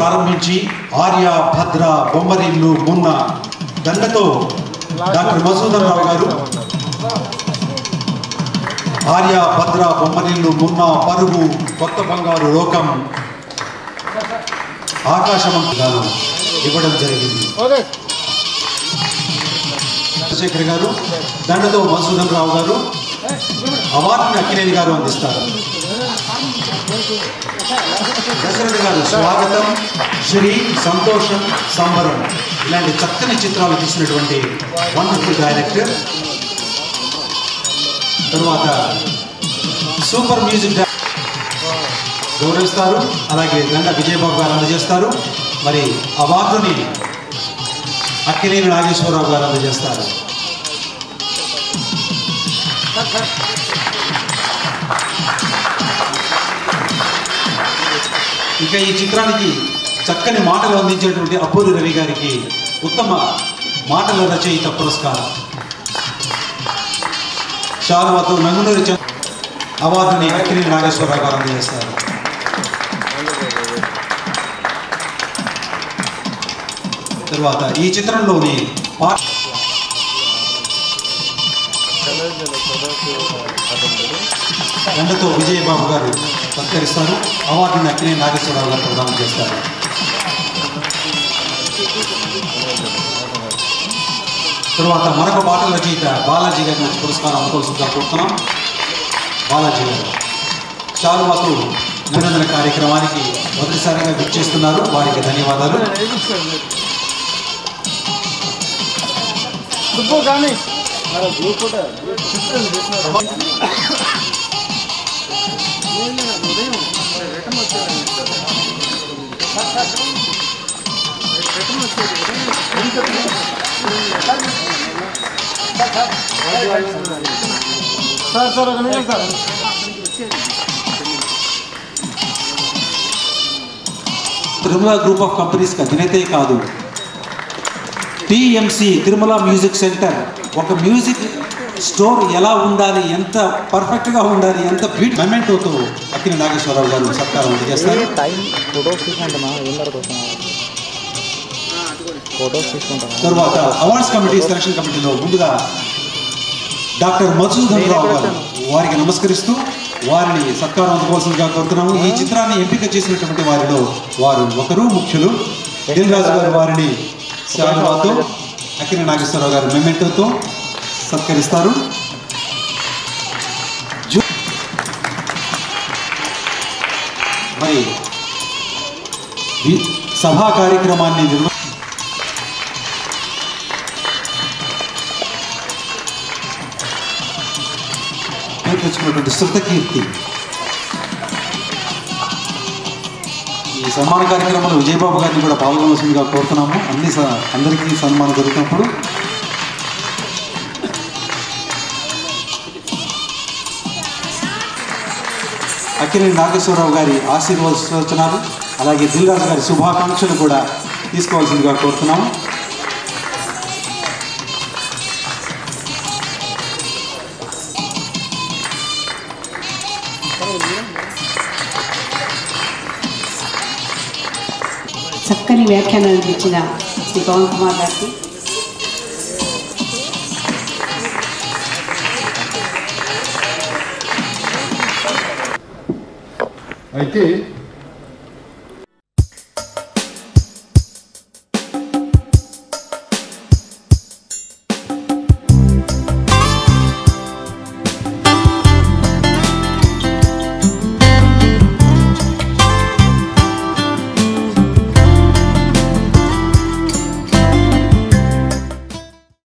ప్రారంభించి ఆర్య భద్ర బొమ్మరిల్లు మున్న దండతో డాక్టర్ మసూదర్ రావు గారు ఆర్య భద్ర బొమ్మరిల్లు మున్న పరుగు కొత్త బంగారు లోకం ఆకాశమంగాను ఇవ్వడం జరిగింది. చంద్రశేఖర్ గారు దండతో మసూదర్ రావు గారు అవార్డుని అక్కినేని గారు అందిస్తారు. దశరథ గారు స్వాగతం. శ్రీ సంతోషం సంబరం. ఇలాంటి చక్కని చిత్రాలు తీసినటువంటి వండర్ఫుల్ డైరెక్టర్ తరువాత సూపర్ మ్యూజిక్ గౌరవిస్తారు. అలాగే దండ విజయబాబు గారు అందజేస్తారు. మరి అవార్డుని అక్కినేని నాగేశ్వరరావు గారు అందజేస్తారు. ఇక ఈ చిత్రానికి చక్కని మాటలు అందించేటువంటి అప్పూరి రవి గారికి ఉత్తమ మాటల రచయిత పురస్కారం. శాలువాతో నంగునూరి చంద్ర అవార్డుని అక్కినేని నాగేశ్వరరావు గారు అందజేస్తారు. తర్వాత ఈ చిత్రంలోని పా విజయబాబు గారు సత్కరిస్తారు. అవార్డుని అక్కినేని నాగేశ్వరరావు గారు ప్రదానం చేస్తారు. తరువాత మరొక పాటల రచయిత బాలాజీ గారి నుంచి పురస్కారం అందుకోవాల్సిందిగా కోరుతున్నాం. బాలాజీ గారు శాలువాతో నిబంధన కార్యక్రమానికి మొదటిసారిగా విచ్చేస్తున్నారు వారికి ధన్యవాదాలు. కానీ సార్ సార్ ఒక నిమిషం సార్ తిరుమల గ్రూప్ ఆఫ్ కంపెనీస్కి అధినేతే కాదు టిఎంసి తిరుమల మ్యూజిక్ సెంటర్ ఒక మ్యూజిక్ స్టోర్ ఎలా ఉండాలి ఎంత పర్ఫెక్ట్గా ఉండాలి ఎంత బీట్ మెమెంటోతో అక్కిన నాగేశ్వరరావు గారు సత్కారం తీసుకుంటున్నా తర్వాత అవార్డ్స్ కమిటీ సెలక్షన్ కమిటీలో ముందుగా డాక్టర్ మధుసూదన్ రావు గారు వారికి నమస్కరిస్తూ వారిని సత్కారం అందుకోవాల్సిందిగా కోరుతున్నాము. ఈ చిత్రాన్ని ఎంపిక చేసినటువంటి వారిలో వారు ఒకరు ముఖ్యులు. దిల్ రాజు గారు వారిని శాలువాతో అక్కిన నాగేశ్వరరావు గారు మెమెంటోతో సత్కరిస్తారు. మరి ఈ సభా కార్యక్రమాన్ని నిర్వ తెచ్చుకున్నటువంటి శృతకీర్తి ఈ సన్మాన కార్యక్రమంలో విజయబాబు గారిని కూడా పాల్గొనవలసిందిగా కోరుతున్నాము. అన్ని అందరికీ సన్మానం జరుగుతున్నప్పుడు అక్కినేని నాగేశ్వరరావు గారి ఆశీర్వచనాలు అలాగే దిల్రాజు గారి శుభాకాంక్షలు కూడా తీసుకోవాల్సిందిగా కోరుతున్నాము. చక్కని వ్యాఖ్యానాలు ఇచ్చిన శ్రీ పవన్ కుమార్ గారికి అయితే